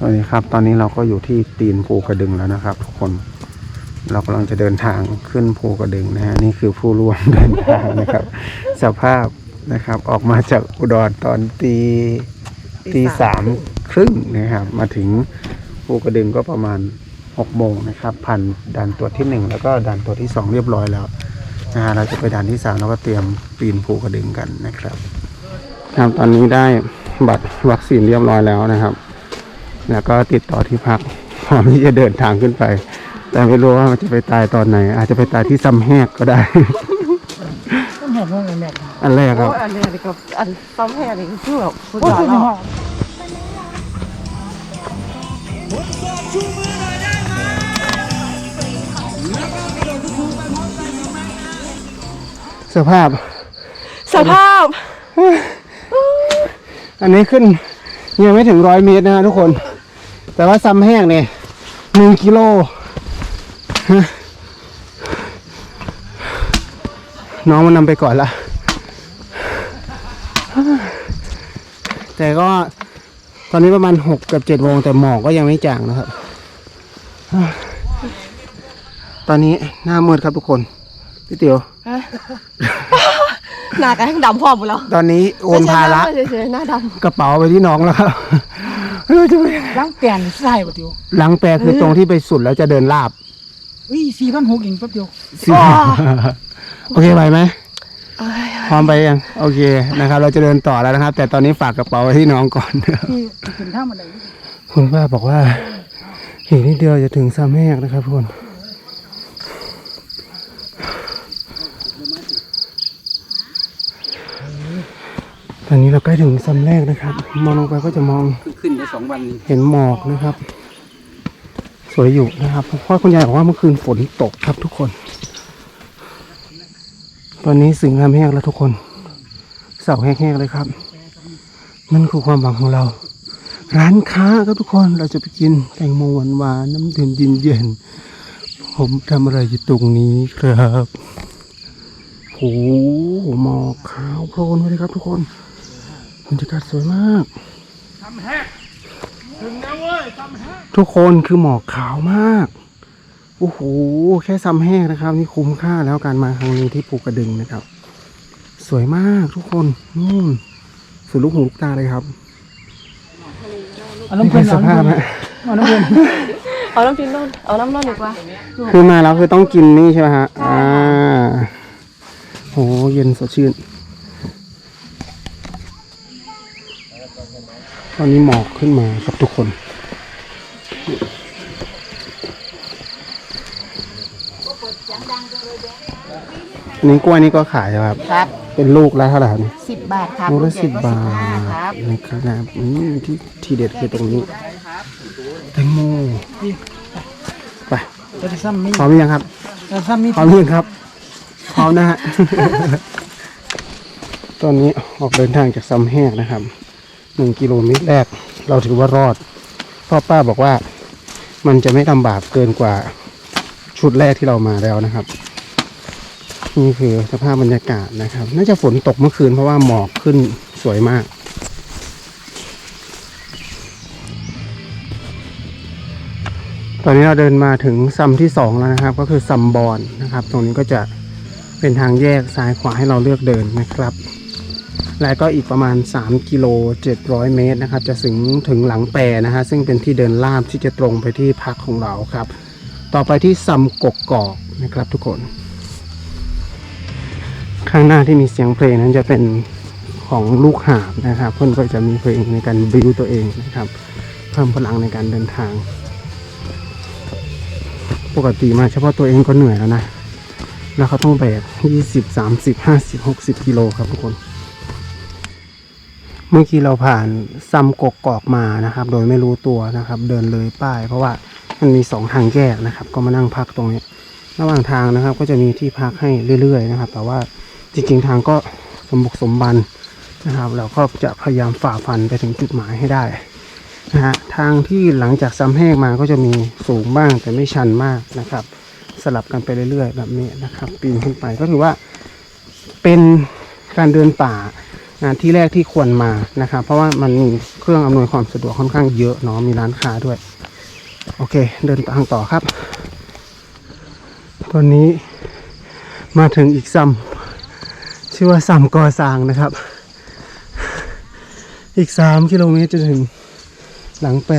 สวัสดีครับ ตอนนี้เราก็อยู่ที่ตีนภูกระดึงแล้วนะครับ ทุกคน เรากำลังจะเดินทางขึ้นภูกระดึงนะฮะนี่คือผู้ร่วมเดินทางนะครับ สภาพนะครับออกมาจากอุดรตอนตีตีสามครึ่งนะครับ มาถึงภูกระดึงก็ประมาณหกโมงนะครับผ่านด่านตรวจที่หนึ่งแล้วก็ด่านตรวจที่สองเรียบร้อยแล้วนะฮะเราจะไปด่านที่สามแล้วก็เตรียมปีนภูกระดึงกันนะครับครับตอนนี้ได้บัตรวัคซีนเรียบร้อยแล้วนะครับ แล้วก็ติดต่อที่พักพร้อมที่จะเดินทางขึ้นไป แต่ไม่รู้ว่ามันจะไปตายตอนไหน อาจจะไปตายที่ซัมแฮกก็ได้ ต้องเห็นว่าแม่อันแรกครับโอ้ยอันนี้นี่ก็อันซ้ำแห่นี่คือแบบสุดก็ยอดคือในเนาะห้องสภาพ สภาพ อันนี้ขึ้นยังไม่ถึงร้อยเมตรนะฮะทุกคน แต่ว่าซัมแห้งเนี่ยหนึ่งกิโลฮะน้องมันนำไปก่อนละ แต่ก็ตอนนี้ประมาณหกกับเจ็ดโมงแต่หมอกก็ยังไม่จางนะครับ ตอนนี้หน้ามืดครับทุกคน พี่เตียวหน้ากันทั้งดำพร้อมหมดแล้ว ตอนนี้โอนภาระไม่ใช่หน้เฉยๆหน้าดกระเป๋าไปที่น้องแล้วครับไม่ รู้จะไปล้างแปลนใส่ปะเดียวหลังแปนคือตรงที่ไปสุดแล้วจะเดินลาบวิสี่พันหกเองแป๊บเดียวโอเคไหวไหมพร้อมไปยังโอเคนะครับ เราจะเดินต่อแล้วนะครับ แต่ตอนนี้ฝากกระเป๋าไว้ที่น้องก่อน พี่ถึงท่ามันไหน คุณป้าบอกว่าอีกนิดเดียวจะถึงซามแมกนะครับทุกคน ตอนนี้เราใกล้ถึงซัมแรกนะครับ มองลงไปก็จะมองขึ้นได้สองวันเห็นหมอกนะครับ สวยอยู่นะครับ เพราะคุณยายบอกว่าเมื่อคืนฝนตกครับทุกคน ตอนนี้สึงน้ำแห้งแล้วทุกคนเสาแห้งๆเลยครับ นั่นคือความหวังของเรา ร้านค้าครับทุกคนเราจะไปกินแตงโมหวานๆน้ำดื่มเย็นๆผมทำอะไรอยู่ตรงนี้ครับโอ้โหหมอกขาวโพลนเลยครับทุกคน บรรยากาศสวยมากทุกคนคือหมอกขาวมาก โอ้โห แค่ซ้ำแห้งนะครับ นี่คุ้มค่าแล้วการมาครั้งนี้ที่ภูกระดึงนะครับ สวยมากทุกคนนู่นสุดลูกหูลูกตาเลยครับเอานี่น้ำเพลิเป็นนสภาพฮะเอาน้ำเพลินเอาน้ำจิ้มร้อนเอาน้ำร้อนดีกว่า คือมาแล้วคือต้องกินนี่ใช่ไหมฮะ อ่า โห เย็นสดชื่น ตอนนี้หมอกขึ้นมาครับทุกคน อันนี้กล้วยนี่ก็ขายครับ ครับ เป็นลูกแล้วเท่าไหร่ครับเนี่ยสิบบาทครับลูกละเจ็สิดบก็บาครับทนะครับอืมที่ทีเด็ดคือตรงนี้แตงโมไปจะซ้ำมีพร้อมหรือยังครับจะซ้ำมีพร้อมหรือยังครับพร้อมนะฮะ ตอนนี้ออกเดินทางจากซัมแหกนะครับ หนึ่งกิโลเมตรแรก เราถือว่ารอดพ่อป้าบอกว่ามันจะไม่ลำบากเกินกว่าชุดแรกที่เรามาแล้วนะครับ นี่คือสภาพบรรยากาศนะครับ น่าจะฝนตกเมื่อคืนเพราะว่าหมอกขึ้นสวยมากตอนนี้เราเดินมาถึงซัมที่สองแล้วนะครับ ก็คือซัมบอนนะครับ ตรงนี้ก็จะเป็นทางแยกซ้ายขวาให้เราเลือกเดินนะครับ และก็อีกประมาณ 3 กิโล 700 เมตรนะครับ จะถึงถึงหลังแปรนะฮะซึ่งเป็นที่เดินลาบที่จะตรงไปที่พักของเราครับ ต่อไปที่ซัมกกกอกนะครับทุกคน ข้างหน้าที่มีเสียงเพลงนั้นจะเป็นของลูกหาบนะครับ เพื่อนก็จะมีเพลงในการบิวตัวเองนะครับ เพิ่มพลังในการเดินทาง ปกติมาเฉพาะตัวเองก็เหนื่อยแล้วนะ แล้วเขาต้องแบกยี่สิบสามสิบห้าสิบหกสิบกิโลครับทุกคน เมื่อกี้เราผ่านซัมกกกอกมานะครับ โดยไม่รู้ตัวนะครับ เดินเลยป้าย เพราะว่ามันมีสองทางแยกนะครับ ก็มานั่งพักตรงนี้ ระหว่างทางนะครับ ก็จะมีที่พักให้เรื่อย ๆ นะครับ แต่ว่าจริง ๆ ทางก็สมบุกสมบันนะครับ เราก็จะพยายามฝ่าฟันไปถึงจุดหมายให้ได้นะฮะทางที่หลังจากซ้ำแห้งมาก็จะมีสูงบ้างแต่ไม่ชันมากนะครับ สลับกันไปเรื่อย ๆ แบบนี้นะครับ ปีนขึ้นไปก็ถือว่าเป็นการเดินป่า ที่แรกที่ควรมานะครับ เพราะว่ามันมีเครื่องอำนวยความสะดวกค่อนข้างเยอะเนาะมีร้านค้าด้วย โอเค เดินทางต่อครับ ตอนนี้มาถึงอีกซัมชื่อว่าซัมกอซางนะครับ อีกสามกิโลเมตรจะถึงหลังแปร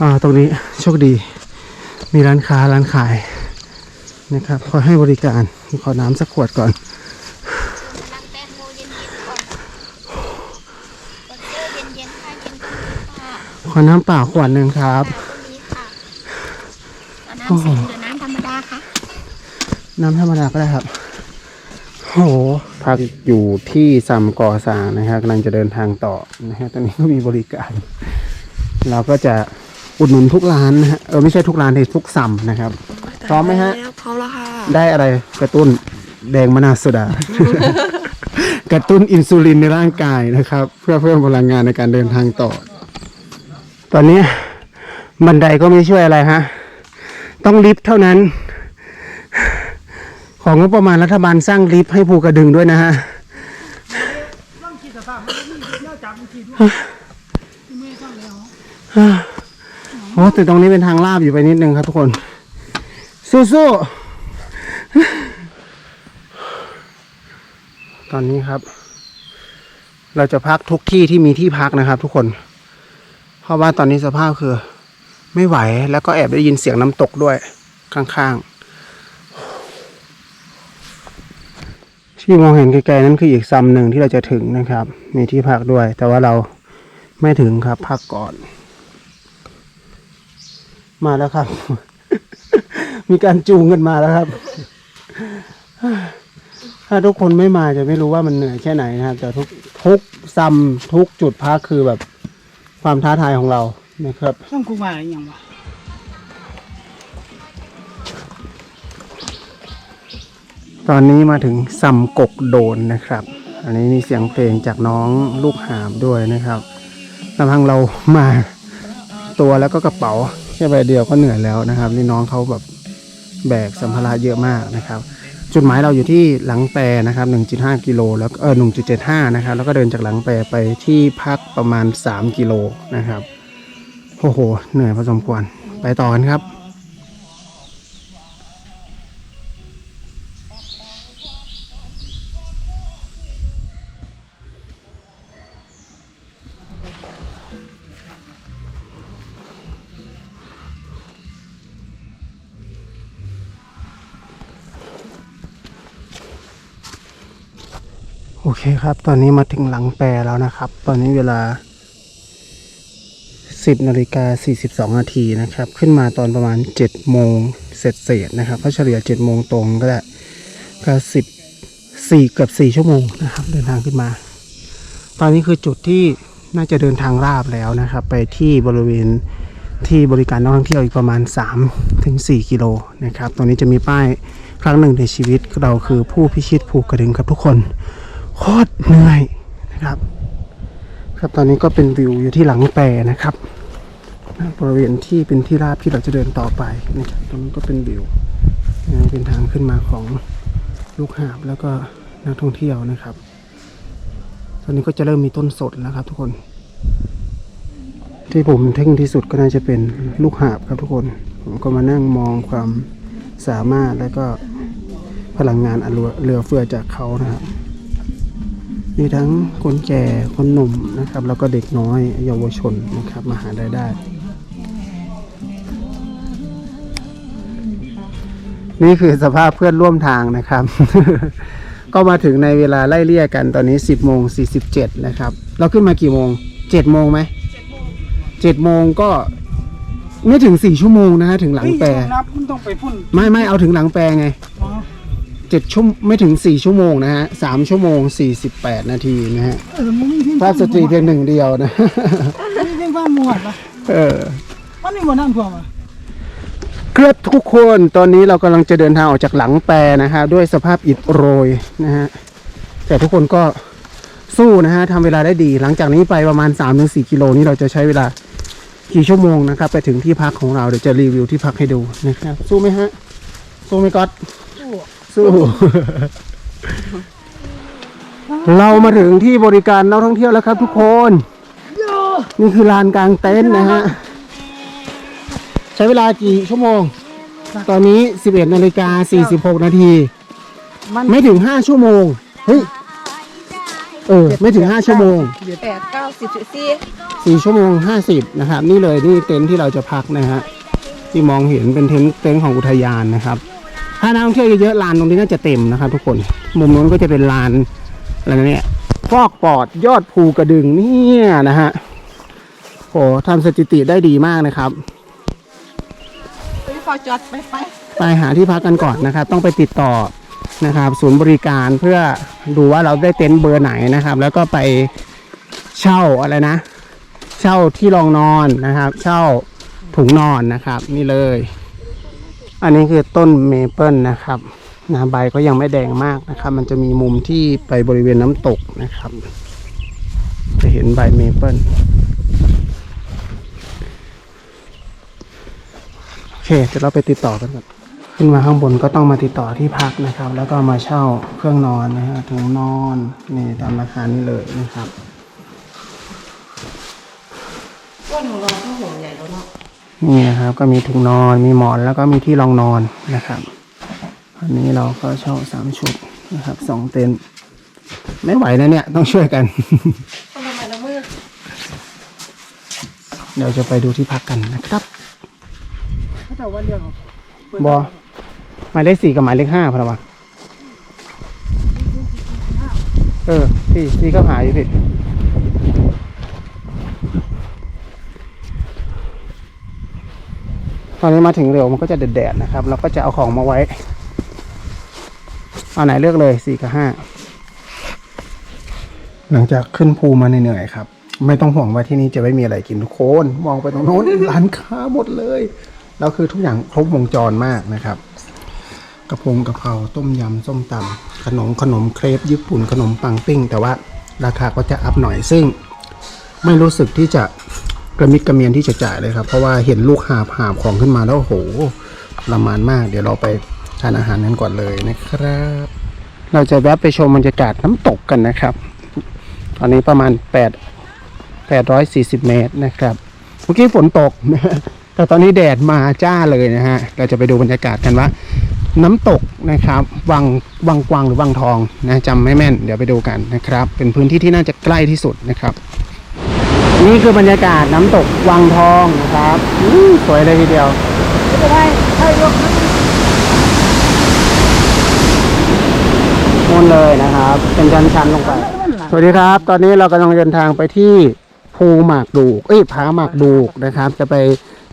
อ่าตรงนี้โชคดี มีร้านค้าร้านขายนะครับคอยให้บริการขอน้ำสักขวดก่อนงแตงโมเย็นๆก่อนก็เจอเย็นๆค่ะเย็นตรงนี้ค่ะ ขอน้ำเปล่าขวดหนึ่งครับตรงนี้ค่ะเอาน้ำใสหรือน้ำธรรมดาคะน้ำธรรมดาก็ได้ครับ โห พักอยู่ที่ซัมกอซางนะครับกำลังจะเดินทางต่อนะฮะตอนนี้ก็มีบริการ เราก็จะอุดหนุนทุกร้านนะฮะ เออไม่ใช่ทุกร้านเลยทุกซัมนะครับ พร้อมไหมฮะ พร้อมแล้วค่ะ ได้อะไรกระตุ้นแดงมะนาวโซดา กระตุ้นอินซูลินในร่างกายนะครับ เพื่อเพิ่มพลังงานในการเดินทางต่อ ตอนนี้บันไดก็ไม่ช่วยอะไรฮะ ต้องลิฟต์เท่านั้น ของงบประมาณรัฐบาลสร้างลิฟต์ให้ภูกระดึงด้วยนะฮะติดสภาพมันไม่มีเนื้อจับมันคิดว่าที่ไม่ต้องแล้วโอ้แต่ตรงนี้เป็นทางลาบอยู่ไปนิดนึงครับทุกคน สู้ๆ ตอนนี้ครับ เราจะพักทุกที่ที่มีที่พักนะครับทุกคน ราะว่าตอนนี้สภาพคือ ไม่ไหวแล้วก็แอบได้ยินเสียงน้ำตกด้วยข้างๆ ที่มองเห็นไกลๆนั้นคืออีกซัมหนึ่งที่เราจะถึงนะครับ มีที่พักด้วย แต่ว่าเราไม่ถึงครับ พักก่อน มาแล้วครับ มีการจูงกันมาแล้วครับ ถ้าทุกคนไม่มาจะไม่รู้ว่ามันเหนื่อยแค่ไหนนะครับแต่ทุกทุกซัมทุกจุดพักคือแบบ ความท้าทายของเรานะครับต้องกูมาอะไรอย่างวะตอนนี้มาถึงซัมกกโดนนะครับ อันนี้มีเสียงเพลงจากน้องลูกหาบด้วยนะครับลำพังเรามาตัวแล้วก็กระเป๋าแค่ใบเดียวก็เหนื่อยแล้วนะครับ นี่น้องเขาแบบแบกสัมภาระเยอะมากนะครับ จุดหมายเราอยู่ที่หลังแปรนะครับ 1.5 กิโลแล้วเออ1.75 นะครับ แล้วก็เดินจากหลังแปรไปที่พักประมาณ 3 กิโลนะครับ โอ้โห เหนื่อยพอสมควร ไปต่อกันครับ คครับ ตอนนี้มาถึงหลังแปรแล้วนะครับ ตอนนี้เวลา 10นาฬิกา42นาทีนะครับ ขึ้นมาตอนประมาณ7โมงเสร็จเศษนะครับเพราเฉลี่ย7โมงตรงก็ได้ก็10 4เกือบ4ชั่วโมงนะครับ เดินทางขึ้นมา ตอนนี้คือจุดที่น่าจะเดินทางราบแล้วนะครับ ไปที่บริเวณที่บริการนักท่องเที่ยวอีกประมาณ3ถึง4กิโลนะครับ ตรงนี้จะมีป้ายครั้งหนึ่งในชีวิตเราคือผู้พิชิตภูกระดึงครับทุกคน โคตรเหนื่อยนะครับ ครับตอนนี้ก็เป็นวิวอยู่ที่หลังแปรนะครับบริเวณที่เป็นที่ราบที่เราจะเดินต่อไปนะครับตรงนี้ก็เป็นวิวเป็นทางขึ้นมาของลูกหาบแล้วก็นักท่องเที่ยวนะครับ ตอนนี้ก็จะเริ่มมีต้นสดแล้วครับ ทุกคน ที่ผมเท่งที่สุดก็น่าจะเป็นลูกหาบครับทุกคน ผมก็มานั่งมองความสามารถและก็พลังงานอันเหลือเฟือจากเขานะครับ มีทั้งคนแก่คนหนุ่มนะครับ แล้วก็เด็กน้อยเยาวชนนะครับมาหารายได้ นี่คือสภาพเพื่อนร่วมทางนะครับ ก็มาถึงในเวลาไล่เลี่ยกันตอนนี้ 10โมง47นะครับ เราขึ้นมากี่โมง 7 โมงไหม7โมงก็ไม่ถึง 4 ชั่วโมงนะฮะถึงหลังแปรเฮ้ยนับมันต้องไปพุ่นไม่ไม่เอาถึงหลังแปรไง อ๋อเจ็ดชั่วไม่ถึงสี่ชั่วโมงนะฮะสามชั่วโมงสี่สิบแปดนาทีนะฮะเออมึงมีเพียงภาพสตรีเพียงหนึ่งเดียวนะ มีเพียงความมวดปะเออ มันนี่บ่น้ำท่วมอะครับทุกคนตอนนี้เรากำลังจะเดินทางออกจากหลังแปรนะฮะด้วยสภาพอิดโรยนะฮะแต่ทุกคนก็สู้นะฮะทำเวลาได้ดี หลังจากนี้ไปประมาณ 3-4 กิโลนี้เราจะใช้เวลากี่ชั่วโมงนะครับ ไปถึงที่พักของเราเดี๋ยวจะรีวิวที่พักให้ดูนะครับ สู้ไหมฮะ สู้ไหมก๊อต สู้อ้าเรามาถึงที่บริการนักท่องเที่ยวแล้วครับทุกคน นี่คือลานกลางเต็นท์นะฮะ ใช้เวลากี่ชั่วโมง ตอนนี้ 11นาฬิกา46 นาที ไม่ถึง 5 ชั่วโมง เฮ้ย เออ ไม่ถึง 5 ชั่วโมง แปดเก้าสิบสี่4 ชั่วโมง 50 นะครับ นี่เลยนี่เต็นท์ที่เราจะพักนะฮะ ที่มองเห็นเป็นเต็นท์เต็นท์ของอุทยานนะครับ ถ้านักท่องเที่ยวเยอะๆลานตรงนี้น่าจะเต็มนะครับ ทุกคนมุมนู้นก็จะเป็นลานอะไรนะเนี่ยฟอกปอดยอดภูกระดึงเนี่ยนะฮะโหทำสถิติได้ดีมากนะครับไปจอดไปไปไปหาที่พักกันก่อนนะครับ ต้องไปติดต่อนะครับ ศูนย์บริการเพื่อดูว่าเราได้เต็นท์เบอร์ไหนนะครับ แล้วก็ไปเช่าอะไรนะ เช่าที่รองนอนนะครับ เช่าถุงนอนนะครับ นี่เลย อันนี้คือต้นเมเปิลนะครับนะใบก็ยังไม่แดงมากนะครับ มันจะมีมุมที่ไปบริเวณน้ำตกนะครับ จะเห็นใบเมเปิลโอเคเดี๋ยวเราไปติดต่อกันก่อนขึ้นมาข้างบนก็ต้องมาติดต่อที่พักนะครับ แล้วก็มาเช่าเครื่องนอนนะฮะถุงนอนนี่ตามราคานี้เลยนะครับก้นของเราก็ห่วใหญ่แล้วเนาะ นี่นะครับ ก็มีถุงนอนมีหมอนแล้วก็มีที่รองนอนนะครับ อันนี้เราก็เช่าสามชุดนะครับสองเต็นท์ไม่ไหวนะเนี่ยต้องช่วยกันต้องทำไมละมือเดี๋ยวจะไปดูที่พักกันนะครับเขาจะว่าเรื่องของบอหมายเลขสี่กับหมายเลขห้าพอละวะเออพี่พี่ก็หาอยู่พี่ ตอนนี้มาถึงเร็วมันก็จะแดดๆนะครับ เราก็จะเอาของมาไว้ เอาไหนเลือกเลยสี่กับห้าหลังจากขึ้นภูมาเหนื่อยๆครับ ไม่ต้องห่วงว่าที่นี่จะไม่มีอะไรกินทุกคนมองไปตรงโน้นร้านค้าหมดเลยแล้วคือทุกอย่างครบวงจรมากนะครับกระพงกระเพราต้มยำส้มตำขนมขนมเครปญี่ปุ่นขนมปังปิ้ง แต่ว่าราคาก็จะอัพหน่อยซึ่ง ไม่รู้สึกที่จะ ระมิดกระเมียนที่จะจ่ายเลยครับ เพราะว่าเห็นลูกหาบหาบของขึ้นมาแล้วโอ้โหประมาณมาก เดี๋ยวเราไปทานอาหารกันก่อนเลยนะครับ เราจะแวะไปชมบรรยากาศน้ำตกกันนะครับ ตอนนี้ประมาณ8 840 เมตรนะครับเมื่อกี้ฝนตกนะแต่ตอนนี้แดดมาจ้าเลยนะฮะ เราจะไปดูบรรยากาศกันว่า น้ำตกนะครับวังวังกวางหรือวังทองนะจำไม่แม่น เดี๋ยวไปดูกันนะครับ เป็นพื้นที่ที่น่าจะใกล้ที่สุดนะครับ นี่คือบรรยากาศน้ำตกวังทองนะครับสวยเลยทีเดียวจะได้ให้ยกนู่นเลยนะครับ เป็นชั้นๆลงไป สวัสดีครับ ตอนนี้เรากำลังเดินทางไปที่ภูหมากดูก เอ้ยผาหมากดูกนะครับ จะไป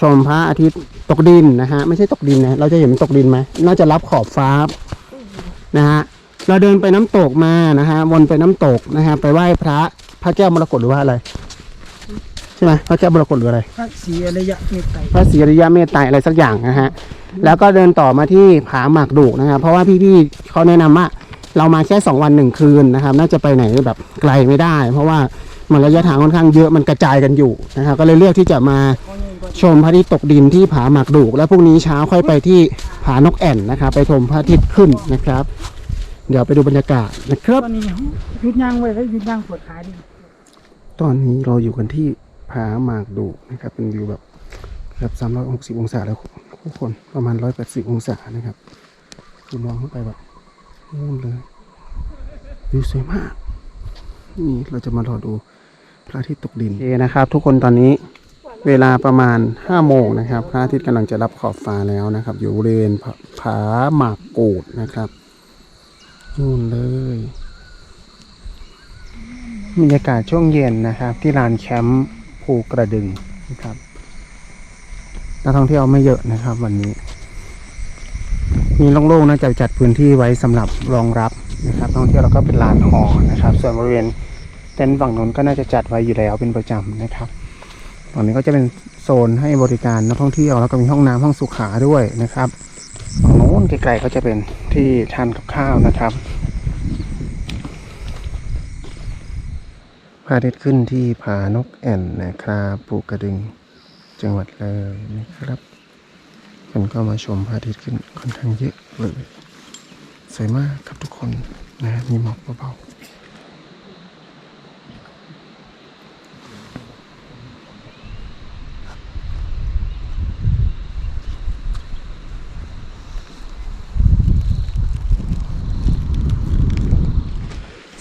ชมพระอาทิตย์ตกดินนะฮะ ไม่ใช่ตกดินนะ เราจะเห็นตกดินไหมน่าจะรับขอบฟ้านะฮะ เราเดินไปน้ำตกมานะฮะ วนไปน้ำตกนะฮะ ไปไหว้พระ พระแก้วมรกตหรือว่าอะไร ไหมพระแก้วมรกตหรืออะไรพระศรีอริยะเมตไตรพระศรีอริยเมตไตรอะไรสักอย่างนะฮะแล้วก็เดินต่อมาที่ผาหมากดูกนะครับเพราะว่าพี่ๆเขาแนะนำว่าเรามาแค่สองวันหนึ่งคืนนะครับ น่าจะไปไหนแบบไกลไม่ได้ เพราะว่ามันระยะทางค่อนข้างเยอะมันกระจายกันอยู่นะครับก็เลยเลือกที่จะมาชมพระอาทิตย์ตกดินที่ผาหมากดูกแล้วพรุ่งนี้เช้าค่อยไปที่ผานกแอ่นนะครับ ไปชมพระอาทิตย์ขึ้นนะครับ เดี๋ยวไปดูบรรยากาศนะครับตอนนี้หยุดย่างไว้แล้วหยุดย่างปวดขาดิตอนนี้เราอยู่กันที่ ผาหมากดูนะครับ เป็นวิวแบบเกือบ360 องศาแล้วทุกคนประมาณ 180 องศานะครับคือมองเข้าไปแบบนู่นเลยวิวสวยมาก นี่เราจะมารอดูพระอาทิตย์ตกดินโอเคนะครับ ทุกคนตอนนี้เวลาประมาณ5โมงนะครับ พระอาทิตย์กำลังจะรับขอบฟ้าแล้วนะครับ อยู่บริเวณผาผาหมากโกดนะครับนู่นเลยบรรยากาศช่วงเย็นนะครับ ที่ลานแคมป์ ภูกระดึงนะครับนักท่องเที่ยวไม่เยอะนะครับ วันนี้ มีโล่งๆน่าจะจัดพื้นที่ไว้สำหรับรองรับนะครับนักท่องเที่ยวแล้วก็เป็นลานหอนะครับ ส่วนบริเวณเต็นท์ฝั่งนู้นก็น่าจะจัดไว้อยู่แล้วเป็นประจำนะครับฝั่งนี้ก็จะเป็นโซนให้บริการนักท่องเที่ยวแล้วก็มีห้องน้ำห้องสุขาด้วยนะครับฝั่งโน้นไกลๆก็จะเป็นที่ทานกับข้าวนะครับ พระอาทิตย์ขึ้นที่ผานกแอ่นนะครับปูกระดึงจังหวัดเลยนะครับคนก็มาชมพระอาทิตย์ขึ้นค่อนข้างเยอะเลย สวยมากครับทุกคนนะมีหมอกเบาๆ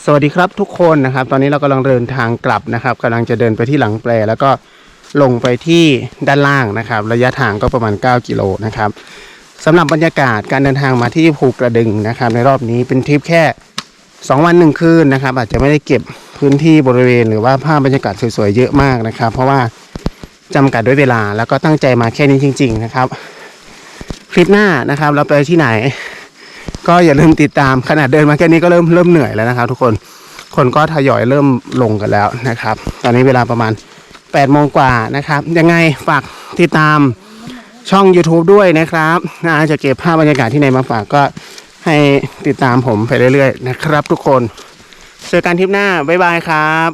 สวัสดีครับทุกคนนะครับ ตอนนี้เรากำลังเดินทางกลับนะครับกำลังจะเดินไปที่หลังแปรแล้วก็ลงไปที่ด้านล่างนะครับ ระยะทางก็ประมาณ 9 กิโลนะครับสำหรับบรรยากาศการเดินทางมาที่ภูกระดึงนะครับ ในรอบนี้เป็นทริปแค่ 2 วันหนึ่งคืนนะครับ อาจจะไม่ได้เก็บพื้นที่บริเวณ หรือว่าภาพบรรยากาศสวยๆเยอะมากนะครับ เพราะว่าจำกัดด้วยเวลาแล้วก็ตั้งใจมาแค่นี้จริง ๆ นะครับ คลิปหน้านะครับ เราไปที่ไหน ก็อย่าลืมติดตามขนาดเดินมาแค่นี้ก็เริ่มเริ่มเหนื่อยแล้วนะครับ ทุกคนคนก็ทยอยเริ่มลงกันแล้วนะครับ ตอนนี้เวลาประมาณ8โมงกว่านะครับ ยังไงฝากติดตามช่อง YouTube ด้วยนะครับนะจะเก็บภาพบรรยากาศที่ไหนมาฝากก็ให้ติดตามผมไปเรื่อยๆ นะครับ ทุกคนเจอกันทริปหน้า บ๊ายบายครับ